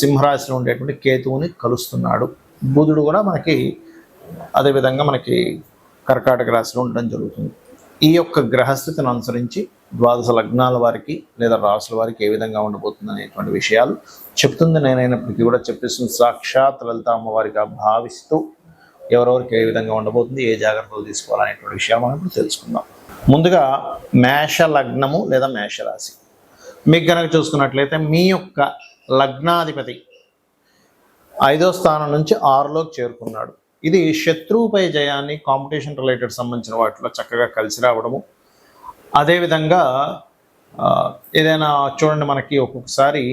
సింహరాశిలో ఉండేటువంటి కేతువుని కలుస్తున్నాడు. బుధుడు కూడా మనకి అదేవిధంగా మనకి కర్కాటక రాశిలో ఉండడం జరుగుతుంది. ఈ యొక్క గ్రహస్థితిని అనుసరించి ద్వాదశ లగ్నాల వారికి లేదా రాసుల వారికి ఏ విధంగా ఉండబోతుంది అనేటువంటి విషయాలు చెప్తుంది. నేనైనప్పటికీ కూడా చెప్పేస్తుంది. సాక్షాత్ లలిత అమ్మవారిగా భావిస్తూ ఎవరెవరికి ఏ విధంగా ఉండబోతుంది ఏ జాగ్రత్తలు తీసుకోవాలనేటువంటి విషయాలు మనం ఇప్పుడు తెలుసుకుందాం. ముందుగా మేష లగ్నము లేదా మేషరాశి. మీకు కనుక చూసుకున్నట్లయితే మీ యొక్క లగ్నాధిపతి. ఐదో స్థానం నుంచి ఆరులోకి చేరుకున్నాడు. ఇది శత్రువుపై జయాన్ని కాంపిటీషన్ రిలేటెడ్ సంబంధించిన వాటిలో చక్కగా కలిసి రావడము. అదేవిధంగా ఏదైనా చూడండి మనకి ఒక్కొక్కసారి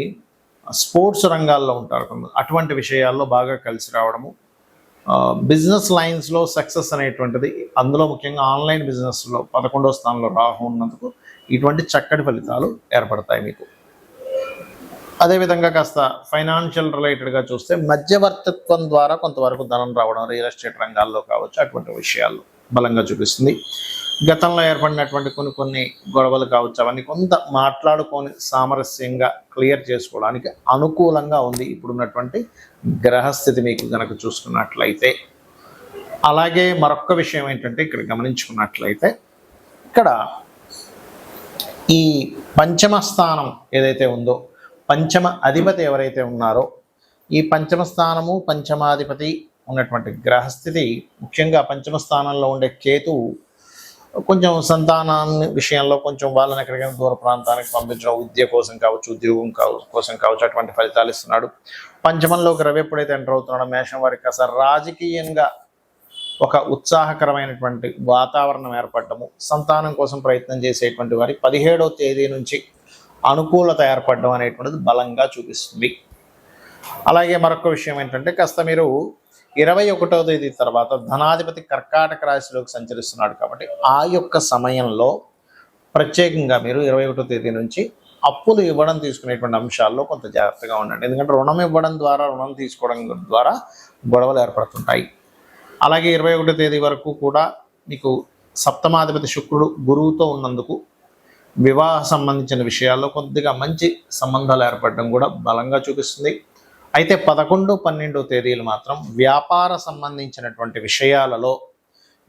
స్పోర్ట్స్ రంగాల్లో ఉంటారు కొందరు. అటువంటి విషయాల్లో బాగా కలిసి రావడము. బిజినెస్ లైన్స్లో సక్సెస్ అనేటువంటిది అందులో ముఖ్యంగా ఆన్లైన్ బిజినెస్లో పదకొండో స్థానంలో రాహు ఉన్నందుకు ఇటువంటి చక్కటి ఫలితాలు ఏర్పడతాయి మీకు. అదేవిధంగా కాస్త ఫైనాన్షియల్ రిలేటెడ్గా చూస్తే మధ్యవర్తిత్వం ద్వారా కొంతవరకు ధనం రావడం రియల్ ఎస్టేట్ రంగాల్లో కావచ్చు అటువంటి విషయాల్లో బలంగా చూపిస్తుంది. గతంలో ఏర్పడినటువంటి కొన్ని కొన్ని గొడవలు కావచ్చు అవన్నీ కొంత మాట్లాడుకొని సామరస్యంగా క్లియర్ చేసుకోవడానికి అనుకూలంగా ఉంది. ఇప్పుడున్నటువంటి గ్రహస్థితి మీకు కనుక చూసుకున్నట్లయితే. అలాగే మరొక విషయం ఏంటంటే ఇక్కడ గమనించుకున్నట్లయితే ఇక్కడ ఈ పంచమ స్థానం ఏదైతే ఉందో పంచమ అధిపతి ఎవరైతే ఉన్నారో ఈ పంచమ స్థానము పంచమాధిపతి ఉన్నటువంటి గ్రహస్థితి ముఖ్యంగా పంచమ స్థానంలో ఉండే కేతు కొంచెం సంతానాన్ని విషయంలో కొంచెం వాళ్ళని ఎక్కడికైనా దూర ప్రాంతానికి పంపించడం విద్య కోసం కావచ్చు ఉద్యోగం కోసం కావచ్చు అటువంటి ఫలితాలు ఇస్తున్నాడు. పంచమంలోకి రవి ఎప్పుడైతే ఎంటర్ అవుతున్నాడో మేషం వారికి అసలు రాజకీయంగా ఒక ఉత్సాహకరమైనటువంటి వాతావరణం ఏర్పడటము సంతానం కోసం ప్రయత్నం చేసేటువంటి వారి పదిహేడవ తేదీ నుంచి అనుకూలత ఏర్పడడం అనేటువంటిది బలంగా చూపిస్తుంది. అలాగే మరొక విషయం ఏంటంటే కాస్త మీరు ఇరవై ఒకటో తేదీ తర్వాత ధనాధిపతి కర్కాటక రాశిలోకి సంచరిస్తున్నాడు కాబట్టి ఆ యొక్క సమయంలో ప్రత్యేకంగా మీరు ఇరవై ఒకటో తేదీ నుంచి అప్పులు ఇవ్వడం తీసుకునేటువంటి అంశాల్లో కొంత జాగ్రత్తగా ఉండండి. ఎందుకంటే రుణం ఇవ్వడం ద్వారా రుణం తీసుకోవడం ద్వారా గొడవలు ఏర్పడుతుంటాయి. అలాగే ఇరవై ఒకటో తేదీ వరకు కూడా మీకు సప్తమాధిపతి శుక్రుడు గురువుతో ఉన్నందుకు వివాహ సంబంధించిన విషయాల్లో కొద్దిగా మంచి సంబంధాలు ఏర్పడడం కూడా బలంగా చూపిస్తుంది. అయితే పదకొండు పన్నెండు తేదీలు మాత్రం వ్యాపార సంబంధించినటువంటి విషయాలలో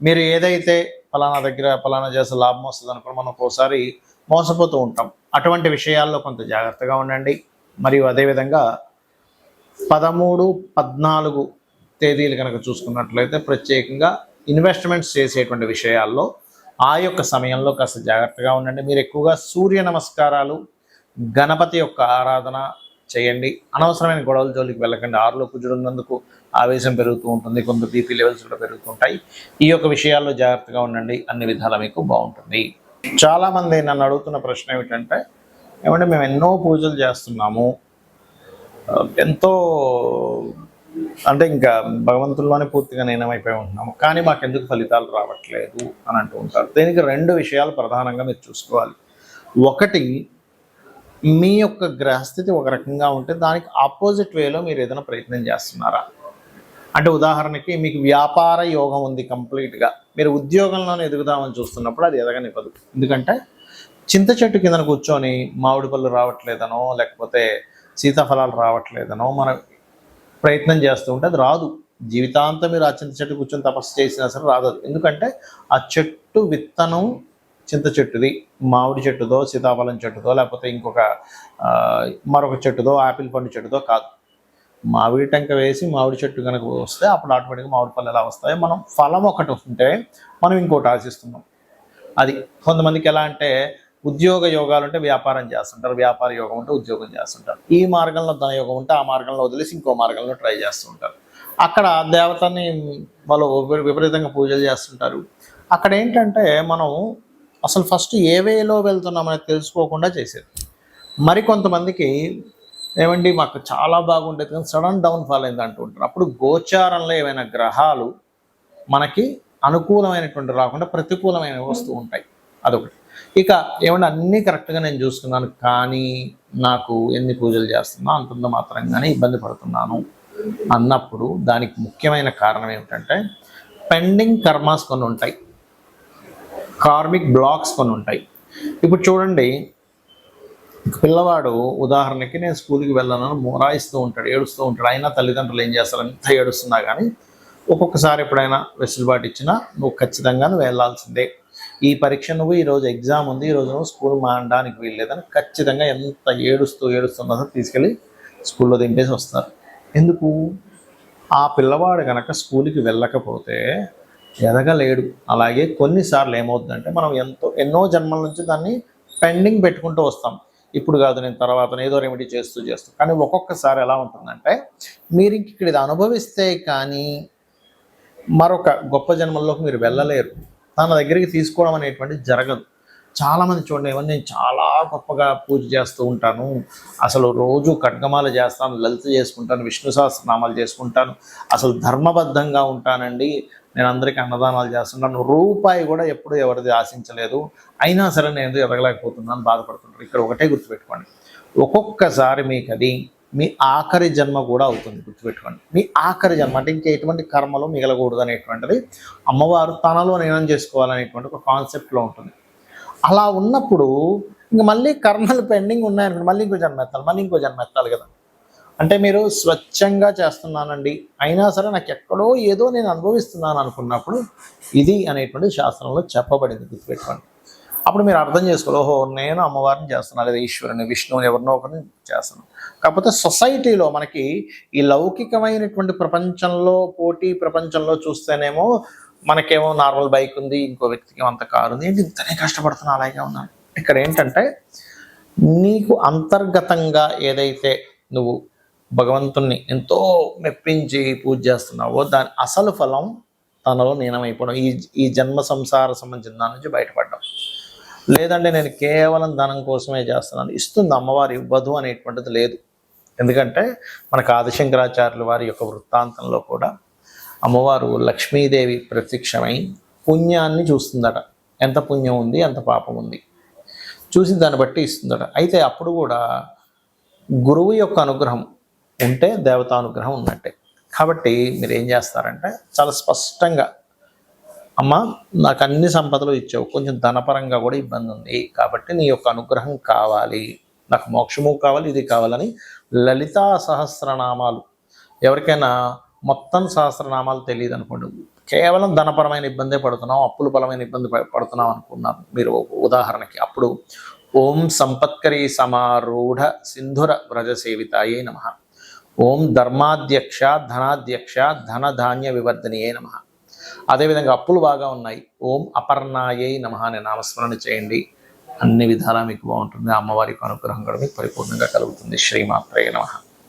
మీరు ఏదైతే ఫలానా దగ్గర ఫలానా చేస్తే లాభం వస్తుంది అనుకుని మనం ఒక్కోసారి మోసపోతూ ఉంటాం. అటువంటి విషయాల్లో కొంత జాగ్రత్తగా ఉండండి. మరియు అదేవిధంగా పదమూడు పద్నాలుగు తేదీలు కనుక చూసుకున్నట్లయితే ప్రత్యేకంగా ఇన్వెస్ట్మెంట్స్ చేసేటువంటి విషయాల్లో ఆ యొక్క సమయంలో కాస్త జాగ్రత్తగా ఉండండి. మీరు ఎక్కువగా సూర్య నమస్కారాలు గణపతి యొక్క ఆరాధన చేయండి. అనవసరమైన గొడవల జోలికి వెళ్ళకండి. ఆరులో కుజుడున్నందుకు ఆవేశం పెరుగుతూ ఉంటుంది. కొంత బీపీ లెవెల్స్ కూడా పెరుగుతుంటాయి. ఈ యొక్క విషయాల్లో జాగ్రత్తగా ఉండండి. అన్ని విధాలు మీకు బాగుంటుంది. చాలామంది నన్ను అడుగుతున్న ప్రశ్న ఏమిటంటే ఏమంటే మేము ఎన్నో పూజలు చేస్తున్నాము. ఎంతో అంటే ఇంకా భగవంతుల్లోనే పూర్తిగా అయిపోయి ఉంటున్నాము. కానీ మాకు ఎందుకు ఫలితాలు రావట్లేదు అని అంటూ ఉంటారు. దీనికి రెండు విషయాలు ప్రధానంగా మీరు చూసుకోవాలి. ఒకటి మీ యొక్క గ్రహస్థితి ఒక రకంగా ఉంటే దానికి ఆపోజిట్ వేలో మీరు ఏదైనా ప్రయత్నం చేస్తున్నారా? అంటే ఉదాహరణకి మీకు వ్యాపార యోగం ఉంది కంప్లీట్గా. మీరు ఉద్యోగంలోనే ఎదుగుదామని చూస్తున్నప్పుడు అది ఎదగనివ్వదు ఎందుకంటే చింత చెట్టు కింద కూర్చొని మామిడి పళ్ళు రావట్లేదనో లేకపోతే సీతాఫలాలు రావట్లేదనో మన ప్రయత్నం చేస్తూ ఉంటే అది రాదు. జీవితాంతం మీరు ఆ చింత చెట్టు కూర్చొని తపస్సు చేసినా సరే రాదు ఎందుకంటే ఆ చెట్టు విత్తనం చింత చెట్టుది మామిడి చెట్టుదో సీతాఫలం చెట్టుదో లేకపోతే ఇంకొక మరొక చెట్టుదో ఆపిల్ పండు చెట్టుదో కాదు. మామిడి టెంక వేసి మామిడి చెట్టు కనుక వస్తే అప్పుడు ఆటోమేటిక్గా మామిడి పళ్ళు ఎలా వస్తాయి మనం ఫలం ఒకటి ఉంటే మనం ఇంకోటి ఆశిస్తున్నాం. అది కొంతమందికి ఎలా అంటే ఉద్యోగ యోగాలు ఉంటే వ్యాపారం చేస్తుంటారు వ్యాపార యోగం ఉంటే ఉద్యోగం చేస్తుంటారు. ఈ మార్గంలో ధన యోగం ఉంటే ఆ మార్గంలో వదిలేసి ఇంకో మార్గంలో ట్రై చేస్తుంటారు. అక్కడ దేవతని వాళ్ళు విపరీతంగా పూజలు చేస్తుంటారు. అక్కడ ఏంటంటే మనం అసలు ఫస్ట్ ఏ వేలో వెళ్తున్నామని తెలుసుకోకుండా చేసేది. మరి కొంతమందికి ఏమండి మాకు చాలా బాగుండేది కానీ సడన్ డౌన్ ఫాల్ అయింది అంటూ ఉంటారు. అప్పుడు గోచారంలో ఏమైనా గ్రహాలు మనకి అనుకూలమైనటువంటి రాకుండా ప్రతికూలమైన వస్తూ ఉంటాయి. అదొకటి. ఇక ఏమంటే అన్నీ కరెక్ట్గా నేను చూసుకున్నాను కానీ నాకు ఎన్ని పూజలు చేస్తున్నా అంతంత మాత్రంగానే ఇబ్బంది పడుతున్నాను అన్నప్పుడు దానికి ముఖ్యమైన కారణం ఏమిటంటే పెండింగ్ కర్మాస్ కొన్ని ఉంటాయి. కార్మిక్ బ్లాక్స్ కొన్ని ఉంటాయి. ఇప్పుడు చూడండి పిల్లవాడు ఉదాహరణకి నేను స్కూల్కి వెళ్ళను మొరాయిస్తూ ఉంటాడు ఏడుస్తూ ఉంటాడు. అయినా తల్లిదండ్రులు ఏం చేస్తారు? ఎంత ఏడుస్తున్నా కానీ ఒక్కొక్కసారి ఎప్పుడైనా వెసులుబాటు ఇచ్చినా నువ్వు ఖచ్చితంగా నువ్వు వెళ్ళాల్సిందే. ఈ పరీక్ష నువ్వు ఈరోజు ఎగ్జామ్ ఉంది ఈరోజు నువ్వు స్కూల్ మానడానికి వీల్లేదని ఖచ్చితంగా ఎంత ఏడుస్తూ ఏడుస్తున్నా తీసుకెళ్ళి స్కూల్లో దింపేసి వస్తారు. ఎందుకు? ఆ పిల్లవాడు కనుక స్కూల్కి వెళ్ళకపోతే ఎదగలేడు. అలాగే కొన్నిసార్లు ఏమవుతుందంటే మనం ఎంతో ఎన్నో జన్మల నుంచి దాన్ని పెండింగ్ పెట్టుకుంటూ వస్తాం. ఇప్పుడు కాదు నేను తర్వాత ఏదో రెమెడీ చేస్తూ చేస్తూ. కానీ ఒక్కొక్కసారి ఎలా ఉంటుందంటే మీరు ఇంక ఇక్కడ ఇది అనుభవిస్తే కానీ మరొక గొప్ప జన్మల్లోకి మీరు వెళ్ళలేరు. తన దగ్గరికి తీసుకోవడం అనేటువంటిది జరగదు. చాలామంది చూడండి ఏమన్నా నేను చాలా గొప్పగా పూజ చేస్తూ ఉంటాను. అసలు రోజు ఖడ్గమాల చేస్తాను లలిత చేసుకుంటాను విష్ణు సహస్రనామాలు చేసుకుంటాను. అసలు ధర్మబద్ధంగా ఉంటానండి. నేను అందరికీ అన్నదానాలు చేస్తుంటాను రూపాయి కూడా ఎప్పుడు ఎవరిది ఆశించలేదు. అయినా సరే నేను ఎదగలేకపోతున్నాను బాధపడుతున్నాను? ఇక్కడ ఒకటే గుర్తుపెట్టుకోండి. ఒక్కొక్కసారి మీకు అది మీ ఆఖరి జన్మ కూడా అవుతుంది. గుర్తుపెట్టుకోండి. మీ ఆఖరి జన్మ అంటే ఇంకా ఎటువంటి కర్మలు మిగలకూడదు అనేటువంటిది అమ్మవారు తనలో నేనం చేసుకోవాలనేటువంటి ఒక కాన్సెప్ట్లో ఉంటుంది. అలా ఉన్నప్పుడు ఇంక మళ్ళీ కర్మలు పెండింగ్ ఉన్నాయనుకోండి మళ్ళీ ఇంకో జన్మ ఎత్తాలి మళ్ళీ ఇంకో జన్మ ఎత్తాలి కదా. అంటే మీరు స్వచ్ఛంగా చేస్తున్నానండి అయినా సరే నాకు ఎక్కడో ఏదో నేను అనుభవిస్తున్నాను అనుకున్నప్పుడు ఇది అనేటువంటి శాస్త్రంలో చెప్పబడింది. గుర్తుపెట్టుకోండి. అప్పుడు మీరు అర్థం చేసుకోవాలి. ఓహో నేను అమ్మవారిని చేస్తున్నాను లేదా ఈశ్వరుని విష్ణువుని ఎవరినో ఒకరిని చేస్తున్నాను. కాకపోతే సొసైటీలో మనకి ఈ లౌకికమైనటువంటి ప్రపంచంలో పోటీ ప్రపంచంలో చూస్తేనేమో మనకేమో నార్మల్ బైక్ ఉంది ఇంకో వ్యక్తికి అంత కారు ఉంది ఏంటి ఇంతనే కష్టపడుతున్నా అలాగే ఉన్నాను. ఇక్కడ ఏంటంటే నీకు అంతర్గతంగా ఏదైతే నువ్వు భగవంతుణ్ణి ఎంతో మెప్పించి పూజ చేస్తున్నావో దాని అసలు ఫలం తనలో లీనమైపోవడం ఈ ఈ జన్మ సంసార సంబంధించిన దాని నుంచి బయటపడడం. లేదంటే నేను కేవలం ధనం కోసమే చేస్తున్నాను. ఇస్తుంది అమ్మవారు ఇవ్వదు అనేటువంటిది లేదు. ఎందుకంటే మనకు ఆదిశంకరాచార్యుల వారి యొక్క వృత్తాంతంలో కూడా అమ్మవారు లక్ష్మీదేవి ప్రత్యక్షమై పుణ్యాన్ని చూస్తుందట. ఎంత పుణ్యం ఉంది ఎంత పాపం ఉంది. చూసి దాన్ని బట్టి ఇస్తుందట. అయితే అప్పుడు కూడా గురువు యొక్క అనుగ్రహం ఉంటే దేవతానుగ్రహం ఉన్నట్టే. కాబట్టి మీరు ఏం చేస్తారంటే చాలా స్పష్టంగా అమ్మ నాకు అన్ని సంపదలు ఇచ్చావు. కొంచెం ధనపరంగా కూడా ఇబ్బంది ఉంది. కాబట్టి నీ యొక్క అనుగ్రహం కావాలి. నాకు మోక్షము కావాలి ఇది కావాలని లలితా సహస్రనామాలు. ఎవరికైనా మొత్తం సహస్రనామాలు తెలియదు అనుకోండి కేవలం ధనపరమైన ఇబ్బందే పడుతున్నాం అప్పుల బలమైన ఇబ్బంది పడుతున్నాం అనుకున్నారు మీరు ఉదాహరణకి అప్పుడు ఓం సంపత్కరీ సమారూఢ సింధుర వ్రజ సేవితాయే నమ. ఓం ధర్మాధ్యక్ష ధనాధ్యక్ష ధన ధాన్య వివర్ధనియే నమ. అదేవిధంగా అప్పులు బాగా ఉన్నాయి. ఓం అపర్ణాయే నమ అనే నామస్మరణ చేయండి. అన్ని విధాలా మీకు బాగుంటుంది. అమ్మవారికి అనుగ్రహం కూడా మీకు పరిపూర్ణంగా కలుగుతుంది. శ్రీమాత్రయ నమ.